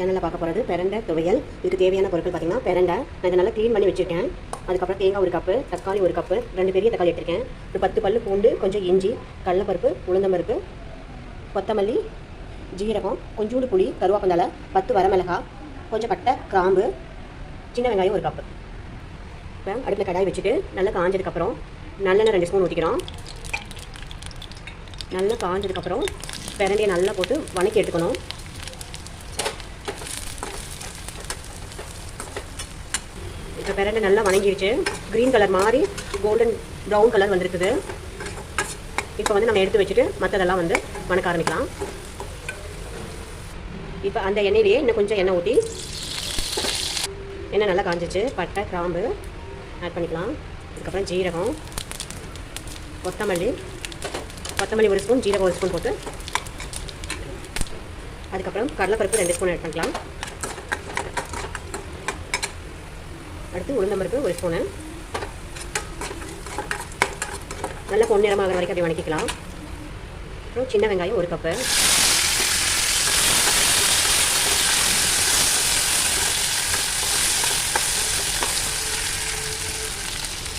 சேனலில் பார்க்க போகிறது பெரண்டை துவையல். இதுக்கு தேவையான பொருட்கள் பார்த்தீங்கன்னா பெரண்டை. நான் இதை நல்லா க்ளீன் பண்ணி வச்சுருக்கேன். அதுக்கப்புறம் தேங்காய் ஒரு கப்பு தக்காளி ஒரு கப்பு ரெண்டு பெரிய தக்காளி எடுத்திருக்கேன். ஒரு பத்து பல்லு பூண்டு கொஞ்சம் இஞ்சி கடலப்பருப்பு உளுந்தம்பருப்பு கொத்தமல்லி ஜீரகம் கொஞ்சோண்டு புளி கருவேப்பந்தலை பத்து வரமிளகாய் கொஞ்சம் பட்டை கிராம்பு சின்ன வெங்காயம் ஒரு கப்பு இப்போ அடுப்பில் கடாய் வச்சுட்டு நல்லா காஞ்சதுக்கப்புறம் நல்லெண்ணெய் ரெண்டு ஸ்பூன் ஊற்றிக்கிறோம் நல்லா காஞ்சதுக்கப்புறம் பிரண்டையை நல்லா போட்டு வணக்கி எடுத்துக்கணும். பிரண்டை நல்லா வணங்கிடுச்சு க்ரீன் கலர் மாதிரி கோல்டன் ப்ரௌன் கலர் வந்திருக்குது. இப்போ வந்து நம்ம எடுத்து வச்சுட்டு மற்றதெல்லாம் வந்து வணக்க ஆரம்பிக்கலாம். இப்போ அந்த எண்ணெயிலேயே இன்னும் கொஞ்சம் எண்ணெய் ஊற்றி எண்ணெய் நல்லா காஞ்சிச்சு. பட்டை கிராம்பு ஆட் பண்ணிக்கலாம். அதுக்கப்புறம் ஜீரகம் கொத்தமல்லி கொத்தமல்லி ஒரு ஸ்பூன் ஜீரகம் ஒரு ஸ்பூன் போட்டு அதுக்கப்புறம் கடலைப்பருப்பு ரெண்டு ஸ்பூன் ஆட் பண்ணிக்கலாம். அடுத்து உளுந்தம்பருப்பு ஒரு ஸ்பூனு நல்லா பொன்னிறமாகிற வரைக்கும் அப்படி வணக்கிக்கலாம். அப்புறம் சின்ன வெங்காயம் ஒரு கப்பு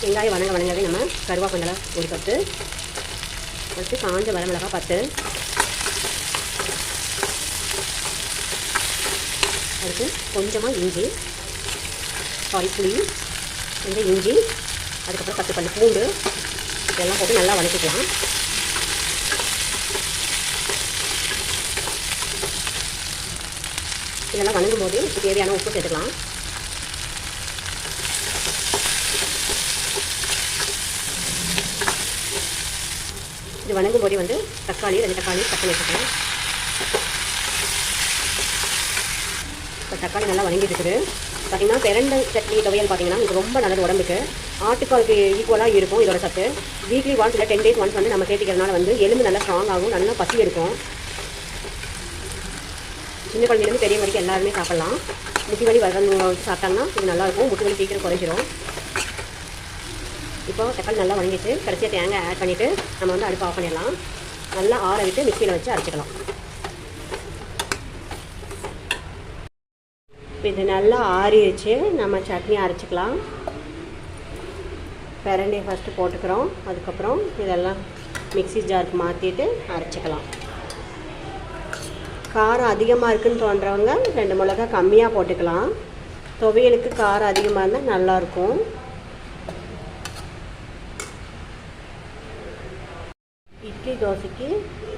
வெங்காயம் வணங்க வணங்கவே நம்ம கருவேப்பிலை ஒரு கப்பு அடுத்து காஞ்ச வரமிளகா பத்து. அடுத்து கொஞ்சமாக இஞ்சி. சாரி புளி கொஞ்சம் இஞ்சி அதுக்கப்புறம் பத்து பல்லு பூண்டு இதெல்லாம் போட்டு நல்லா வதக்கிக்கலாம். இதெல்லாம் வணங்கும் போது இதுக்கு தேவையான உப்பு சேர்த்துக்கலாம். இது வணங்கும் போதே வந்து தக்காளி ரெண்டு தக்காளி கட் பண்ணி வச்சுக்கலாம் இப்போ தக்காளி நல்லா வணங்கிட்டு இருக்குது பார்த்தீங்கன்னா சட்னி துவையல் பார்த்தீங்கன்னா இது ரொம்ப நல்லது உடம்புக்கு. ஆட்டுக்காலுக்கு ஈக்குவலாக இருக்கும் இதோட சத்து. வீக்லி ஒன்ஸ் இல்லை டென் டேஸ் ஒன்ஸ் வந்து நம்ம சேர்த்திக்கிறதுனால வந்து எலும்பு நல்லா ஸ்ட்ராங் ஆகும் நல்லா பசி இருக்கும் சின்ன குழந்தையிலேருந்து பெரிய வரைக்கும் எல்லாருமே சாப்பிட்லாம். முட்டி வலி வர சாப்பிட்டாங்கன்னா இது நல்லாயிருக்கும் முட்டி வலி சீக்கிரம் குறைஞ்சிரும். இப்போ தக்காளி நல்லா வணங்கிட்டு கடைசியாக தேங்காய் ஆட் பண்ணிவிட்டு நம்ம வந்து அடுப்பு ஆஃப் பண்ணிடலாம். நல்லா ஆற விட்டு மிக்சியில் வச்சு அரைச்சிக்கலாம். இது நல்லா ஆறிடுச்சு. நம்ம சட்னி அரைச்சிக்கலாம். பிரண்டையை ஃபஸ்ட்டு போட்டுக்கிறோம். அதுக்கப்புறம் இதெல்லாம் மிக்ஸி ஜாருக்கு மாற்றிட்டு அரைச்சிக்கலாம். காரம் அதிகமாக இருக்குதுன்னு தோன்றவங்க ரெண்டு மிளகா கம்மியாக போட்டுக்கலாம். துவையலுக்கு காரம் அதிகமாக இருந்தால் நல்லாயிருக்கும் இட்லி தோசைக்கு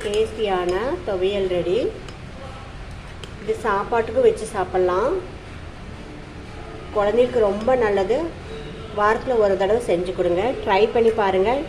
டேஸ்டியான துவையல் ரெடி இது சாப்பாட்டுக்கும் வச்சு சாப்பிட்லாம். குழந்தைகளுக்கு ரொம்ப நல்லது. வாரத்தில் ஒரு தடவை செஞ்சு கொடுங்க. ட்ரை பண்ணி பாருங்கள்